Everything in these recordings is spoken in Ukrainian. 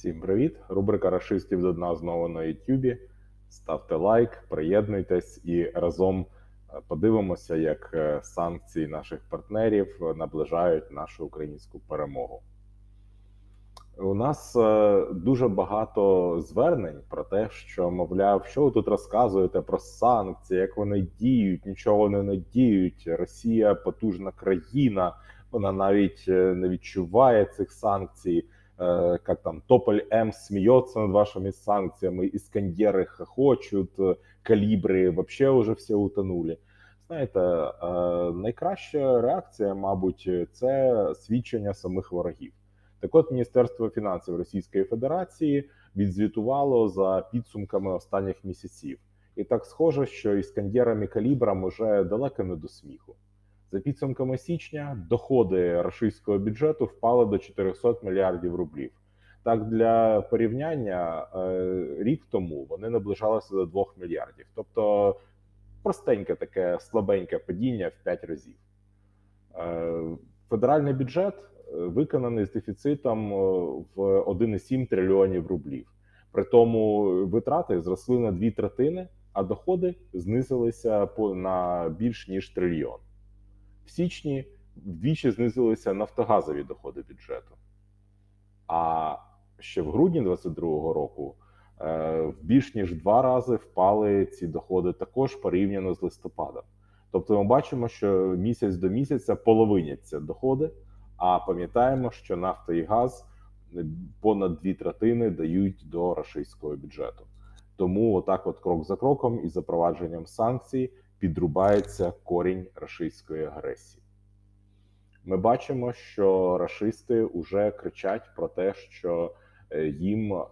Всім привіт! Рубрика Рашистів до дна знову на Ютубі. Ставте лайк, приєднуйтесь і разом е, подивимося, як е, санкції наших партнерів е, наближають нашу українську перемогу. У нас дуже багато звернень про те, що мовляв, що ви тут розказуєте про санкції, як вони діють, нічого вони не діють. Росія потужна країна, вона навіть не відчуває цих санкцій. Э, как там Тополь М смеется над вашими санкциями, Искандеры хохочут, э, калібри вообще уже всі утонули. Знаєте, е, найкраща реакція, мабуть, це свідчення самих ворогів. Так от Міністерство фінансів Російської Федерації відзвітувало за підсумками останніх місяців. І так схоже, що іскандерам і калібрам уже далеко не до сміху. За підсумками січня доходи російського бюджету впали до 400 мільярдів рублів. Так, для порівняння е, рік тому вони наближалися до 2 мільярдів. Тобто простеньке таке слабеньке падіння в 5 разів. Е, Федеральний бюджет е, виконаний з дефіцитом в 1,7 трильйонів рублів. При тому витрати зросли на дві третини, а доходи знизилися на більш ніж трильйон. В січні вдвічі знизилися нафтогазові доходи бюджету. А ще в грудні 2022 року е, в більш ніж два рази впали ці доходи також порівняно з листопадом. Тобто, ми бачимо, що місяць до місяця половиняться доходи, а пам'ятаємо, що нафта і газ понад дві третини дають до рашистського бюджету. Тому, отак, от крок за кроком, із запровадженням санкцій підрубається корінь рашистської агресії. Ми бачимо, що рашисти вже кричать про те, що е, їм е,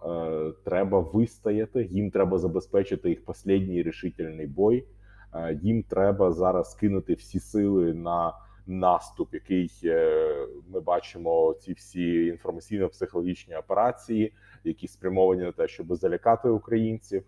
треба вистояти, їм треба забезпечити їх останній рішительний бой. Е, їм треба зараз кинути всі сили на наступ, який е, ми бачимо. Ці всі інформаційно-психологічні операції, які спрямовані на те, щоб залякати українців.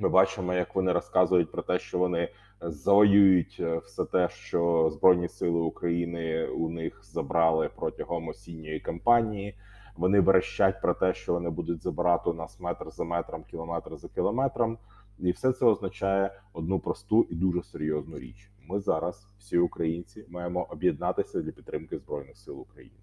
Ми бачимо, як вони розказують про те, що вони завоюють е, все те, що Збройні Сили України у них забрали протягом осінньої кампанії. Вони верещать про те, що вони будуть забирати у нас метр за метром, кілометр за кілометром, і все це означає одну просту і дуже серйозну річ. Ми зараз, всі українці, маємо об'єднатися для підтримки збройних сил України.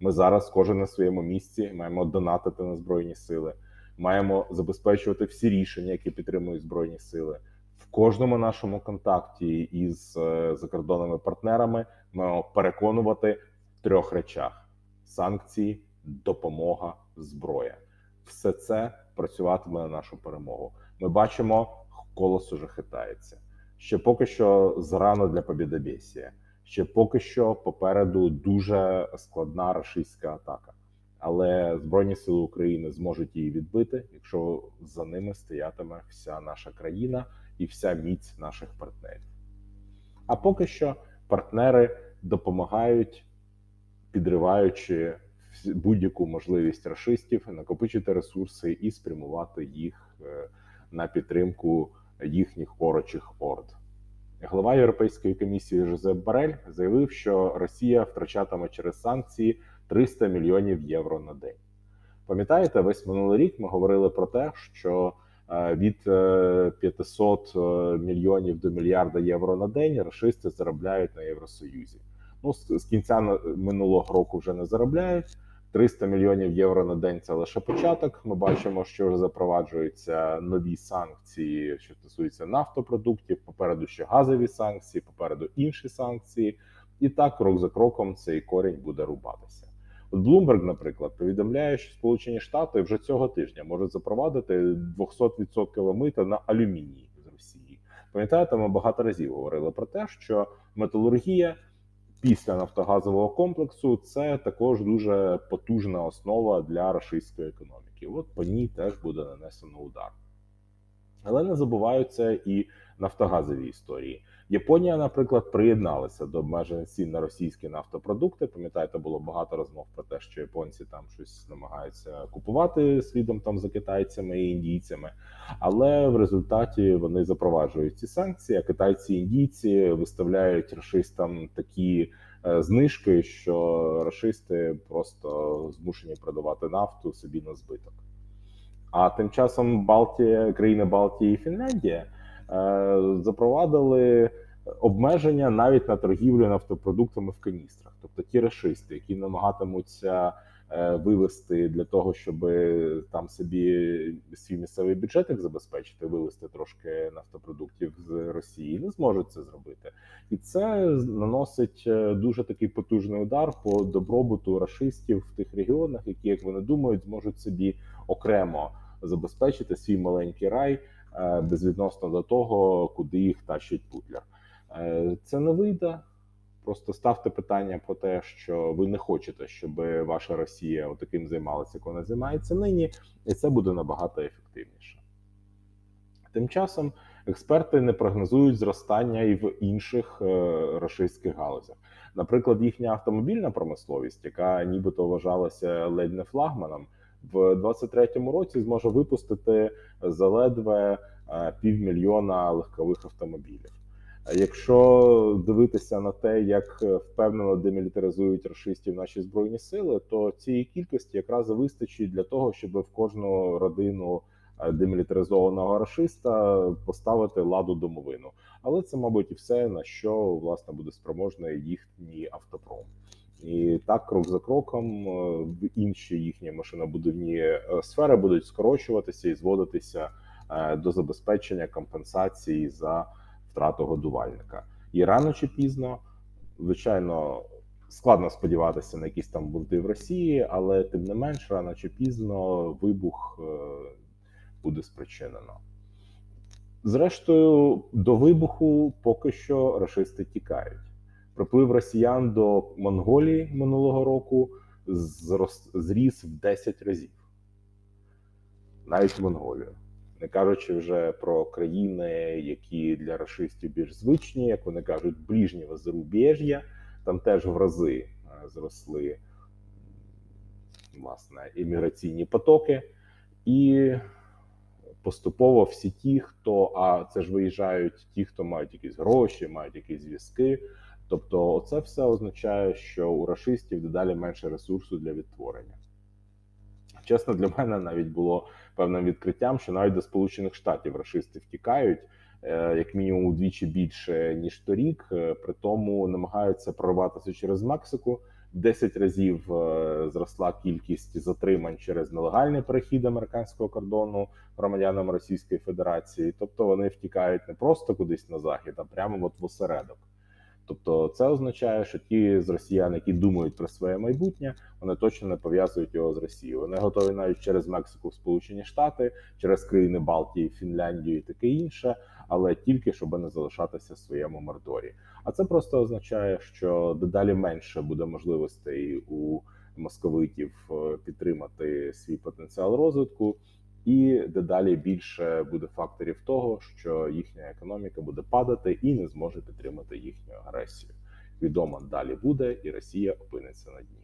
Ми зараз, кожен на своєму місці, маємо донатити на збройні сили маємо забезпечувати всі рішення, які підтримують збройні сили. В кожному нашому контакті із е, закордонними партнерами маємо переконувати в трьох речах: санкції, допомога, зброя. Все це працюватиме на нашу перемогу. Ми бачимо, колос уже хитається. Ще поки що зарано для побідобєсія. Ще поки що попереду дуже складна рашистська атака але Збройні Сили України зможуть її відбити, якщо за ними стоятиме вся наша країна і вся міць наших партнерів. А поки що партнери допомагають, підриваючи будь-яку можливість расистів накопичити ресурси і спрямувати їх е, на підтримку їхніх орочих орд. Глава Європейської комісії Жозеп Барель заявив, що Росія втрачатиме через санкції 300 мільйонів євро на день. Пам'ятаєте, весь минулий рік ми говорили про те, що е, від 500 е, е, мільйонів до мільярда євро на день расисти заробляють на Євросоюзі. Ну з кінця минулого року вже не заробляють. 300 мільйонів євро на день це лише початок. Ми бачимо, що вже запроваджуються нові санкції, що стосуються нафтопродуктів. Попереду ще газові санкції, попереду інші санкції, і так крок за кроком цей корінь буде рубатися. От Bloomberg, наприклад, повідомляє, що Сполучені Штати вже цього тижня можуть запровадити 200% мита на алюміній з Росії. Пам'ятаєте, ми багато разів говорили про те, що металургія після нафтогазового комплексу це також дуже потужна основа для російської економіки. От по ній теж буде нанесено удар. Але не забуваються і нафтогазові історії. Японія, наприклад, приєдналася до обмежень цін на російські нафтопродукти. Пам'ятаєте, було багато розмов про те, що японці там щось намагаються купувати слідом там за китайцями і індійцями, але в результаті вони запроваджують ці санкції. а Китайці і індійці виставляють расистам такі е, знижки, що рашисти просто змушені продавати нафту собі на збиток. А тим часом Балтія, країни Балтії і Фінляндія запровадили обмеження навіть на торгівлю нафтопродуктами в каністрах. Тобто ті рашисти, які намагатимуться е, вивести для того, щоб там собі свій місцевий бюджетик забезпечити, вивести трошки нафтопродуктів з Росії, не зможуть це зробити, і це наносить е, дуже такий потужний удар по добробуту рашистів в тих регіонах, які, як вони думають, зможуть собі окремо забезпечити свій маленький рай е, безвідносно до того, куди їх тащить Путлер. Е, Це не вийде. Просто ставте питання про те, що ви не хочете, щоб ваша Росія таким займалася, як вона займається нині, і це буде набагато ефективніше. Тим часом експерти не прогнозують зростання і в інших е, рашистських галузях. Наприклад, їхня автомобільна промисловість, яка нібито вважалася ледь не флагманом, в 23-му році зможе випустити заледве е, півмільйона легкових автомобілів. Якщо дивитися на те, як впевнено демілітаризують рашистів наші збройні сили, то цієї кількості якраз вистачить для того, щоб в кожну родину е, демілітаризованого рашиста поставити ладу домовину. Але це, мабуть, і все на що власне буде спроможний їхній автопром. І так, крок за кроком, е, інші їхні машинобудівні е, сфери будуть скорочуватися і зводитися е, до забезпечення компенсації за втрату годувальника. І рано чи пізно, звичайно, складно сподіватися на якісь там бунти в Росії, але тим не менш, рано чи пізно вибух буде спричинено. Зрештою, до вибуху поки що рашисти тікають. Приплив росіян до Монголії минулого року зріс в 10 разів. Навіть в Монголію. Не кажучи вже про країни, які для рашистів більш звичні, як вони кажуть, ближнього зарубіжжя, там теж в рази е, зросли власне імміграційні потоки, і поступово всі ті, хто а це ж виїжджають ті, хто мають якісь гроші, мають якісь зв'язки. Тобто, це все означає, що у рашистів дедалі менше ресурсу для відтворення. Чесно, для мене навіть було певним відкриттям, що навіть до Сполучених Штатів рашисти втікають е, як мінімум удвічі більше ніж торік. Е, При тому намагаються прорватися через Мексику. В 10 разів е, зросла кількість затримань через нелегальний перехід американського кордону громадянам Російської Федерації. Тобто вони втікають не просто кудись на захід, а прямо от в осередок. Тобто, це означає, що ті з росіян, які думають про своє майбутнє, вони точно не пов'язують його з Росією. Вони готові навіть через Мексику, в Сполучені Штати, через країни Балтії, Фінляндію і таке інше, але тільки щоб не залишатися в своєму мордорі. А це просто означає, що дедалі менше буде можливостей у московитів е, підтримати свій потенціал розвитку. І дедалі більше буде факторів того, що їхня економіка буде падати і не зможе підтримати їхню агресію. Відомо далі буде, і Росія опиниться на дні.